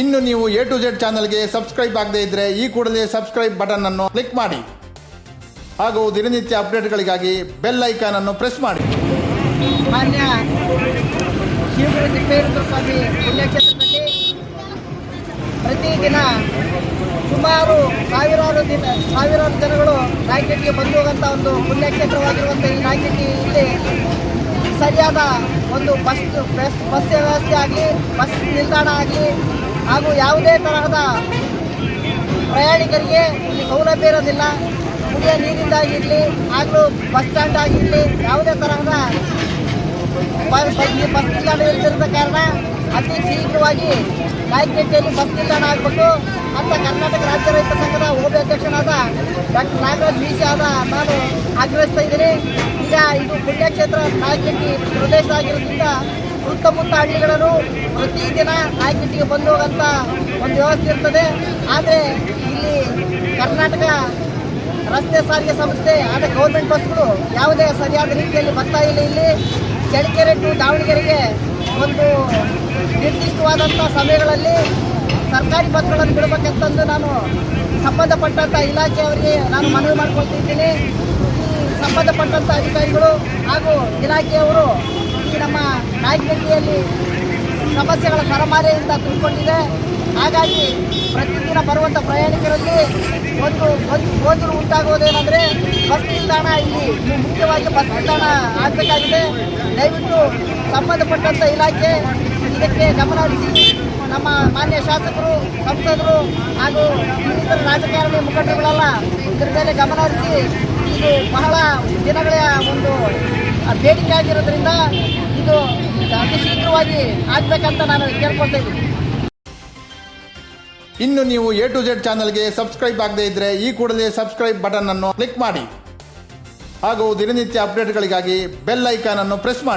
ಇನ್ನು ನೀವು A to Z ಚಾನಲ್ಗೆ ಸಬ್ಸ್ಕ್ರೈಬ್ ಆಗದೇ ಇದ್ರೆ ಈ ಕೂಡಲೇ ಸಬ್ಸ್ಕ್ರೈಬ್ ಬಟನ್ ಅನ್ನು ಕ್ಲಿಕ್ ಮಾಡಿ. ಹಾಗೂ ದಿನನಿತ್ಯ ಅಪ್ಡೇಟ್ಗಳಿಗಾಗಿ ಬೆಲ್ ಐಕಾನ್ ಅನ್ನು ಪ್ರೆಸ್ ಮಾಡಿ. ಮಾನ್ಯ ಪುಣ್ಯಕ್ಷೇತ್ರದಲ್ಲಿ ಪ್ರತಿದಿನ ಸುಮಾರು ಸಾವಿರಾರು ದಿನ, ಸಾವಿರಾರು ಜನಗಳು ರಾಯಚೂರಿಗೆ ಬಂದು ಹೋಗುವಂಥ ಒಂದು ಪುಣ್ಯಕ್ಷೇತ್ರವಾಗಿರುವಂಥ ಈ ರಾಯಚೂರಿಗೆ ಇಲ್ಲಿ ಸರಿಯಾದ ಒಂದು ಬಸ್ ಬಸ್ ಬಸ್ ವ್ಯವಸ್ಥೆ ಆಗಲಿ, ಬಸ್ ನಿಲ್ದಾಣ ಆಗಲಿ ಹಾಗೂ ಯಾವುದೇ ತರಹದ ಪ್ರಯಾಣಿಕರಿಗೆ ಇಲ್ಲಿ ಸೌಲಭ್ಯ ಇರೋದಿಲ್ಲ. ಕುಡಿಯೋ ನೀರಿಂದಾಗಿರಲಿ ಹಾಗೂ ಬಸ್ ಸ್ಟ್ಯಾಂಡ್ ಆಗಿರಲಿ ಯಾವುದೇ ತರಹದ ಬಸ್ ನಿಲ್ದಾಣ ಇಲ್ದಿರದ ಕಾರಣ ಅತಿ ಶೀಘ್ರವಾಗಿ ನಾಯಕನಹಟ್ಟಿಯಲ್ಲಿ ಬಸ್ ನಿಲ್ದಾಣ ಆಗಬೇಕು ಅಂತ ಕರ್ನಾಟಕ ರಾಜ್ಯ ರೈತ ಸಂಘದ ಓಬಿ ಅಧ್ಯಕ್ಷನಾದ ಡಾಕ್ಟರ್ ನಾಗರಾಜ್ ಬೀಸಿ ಆದ ನಾನು ಆಗ್ರಹಿಸ್ತಾ ಇದ್ದೀನಿ. ಈಗ ಇದು ಪುಣ್ಯಕ್ಷೇತ್ರ ನಾಯಕನಹಟ್ಟಿ ಪ್ರದೇಶ ಆಗಿರೋದ್ರಿಂದ ಸುತ್ತಮುತ್ತ ಹಳ್ಳಿಗಳನ್ನು ಪ್ರತಿದಿನ ನಾಯಕನಹಟ್ಟಿಗೆ ಬಂದು ಹೋಗಂತ ಒಂದು ವ್ಯವಸ್ಥೆ ಇರ್ತದೆ. ಆದರೆ ಇಲ್ಲಿ ಕರ್ನಾಟಕ ರಸ್ತೆ ಸಾರಿಗೆ ಸಂಸ್ಥೆ ಆದ ಗೌರ್ಮೆಂಟ್ ಬಸ್ಗಳು ಯಾವುದೇ ಸರಿಯಾದ ರೀತಿಯಲ್ಲಿ ಬರ್ತಾ ಇಲ್ಲ. ಇಲ್ಲಿ ಚಳಿಕೆರೆ ಟು ದಾವಣಗೆರೆಗೆ ಒಂದು ನಿರ್ದಿಷ್ಟವಾದಂಥ ಸಮಯಗಳಲ್ಲಿ ಸರ್ಕಾರಿ ಬಸ್ಗಳನ್ನು ಬಿಡಬೇಕಂತಂದು ನಾನು ಸಂಬಂಧಪಟ್ಟಂಥ ಇಲಾಖೆಯವರಿಗೆ ನಾನು ಮನವಿ ಮಾಡ್ಕೊಳ್ತಿದ್ದೀನಿ. ಸಂಬಂಧಪಟ್ಟಂತ ಅಧಿಕಾರಿಗಳು ಹಾಗೂ ಇಲಾಖೆಯವರು ಈ ನಮ್ಮ ನಾಯಕನಹಟ್ಟಿಯಲ್ಲಿ ಸಮಸ್ಯೆಗಳ ಸರಮಾಲೆಯಿಂದ ತುಂಬಿಕೊಂಡಿದೆ. ಹಾಗಾಗಿ ಪ್ರತಿದಿನ ಬರುವಂಥ ಪ್ರಯಾಣಿಕರಲ್ಲಿ ಒಂದು ಒಂದು ಗೋಚರು ಉಂಟಾಗುವುದೇನೆಂದರೆ ಬಸ್ ನಿಲ್ದಾಣ ಇಲ್ಲಿ ಮುಖ್ಯವಾಗಿ ಬಸ್ ನಿಲ್ದಾಣ ಆಗಬೇಕಾಗಿದೆ. ದಯವಿಟ್ಟು ಸಂಬಂಧಪಟ್ಟಂಥ ಇಲಾಖೆ ಇದಕ್ಕೆ ಗಮನ ಹರಿಸಿ. ನಮ್ಮ ಮಾನ್ಯ ಶಾಸಕರು, ಸಂಸದರು ಹಾಗೂ ಇನ್ನಿತರ ರಾಜಕಾರಣಿ ಮುಖಂಡರುಗಳೆಲ್ಲ ಇದ್ರ ಮೇಲೆ ಗಮನ ಹರಿಸಿ, ಇದು ಬಹಳ ದಿನಗಳ ಒಂದು ಬೇಡಿಕೆ ಆಗಿರೋದ್ರಿಂದ ಇದು ಅತಿ ಶೀಘ್ರವಾಗಿ ಆಗ್ಬೇಕಂತ ನಾನು ಕೇಳ್ಕೊಳ್ತಾ ಇದ್ದೀನಿ. ಇನ್ನು ನೀವು ಎ ಟು ಜೆಡ್ ಚಾನಲ್ಗೆ ಸಬ್ಸ್ಕ್ರೈಬ್ ಆಗದೇ ಇದ್ರೆ ಈ ಕೂಡಲೇ ಸಬ್ಸ್ಕ್ರೈಬ್ ಬಟನ್ ಅನ್ನು ಕ್ಲಿಕ್ ಮಾಡಿ. ಹಾಗೂ ದಿನನಿತ್ಯ ಅಪ್ಡೇಟ್ಗಳಿಗಾಗಿ ಬೆಲ್ ಐಕಾನ್ ಅನ್ನು ಪ್ರೆಸ್ ಮಾಡಿ.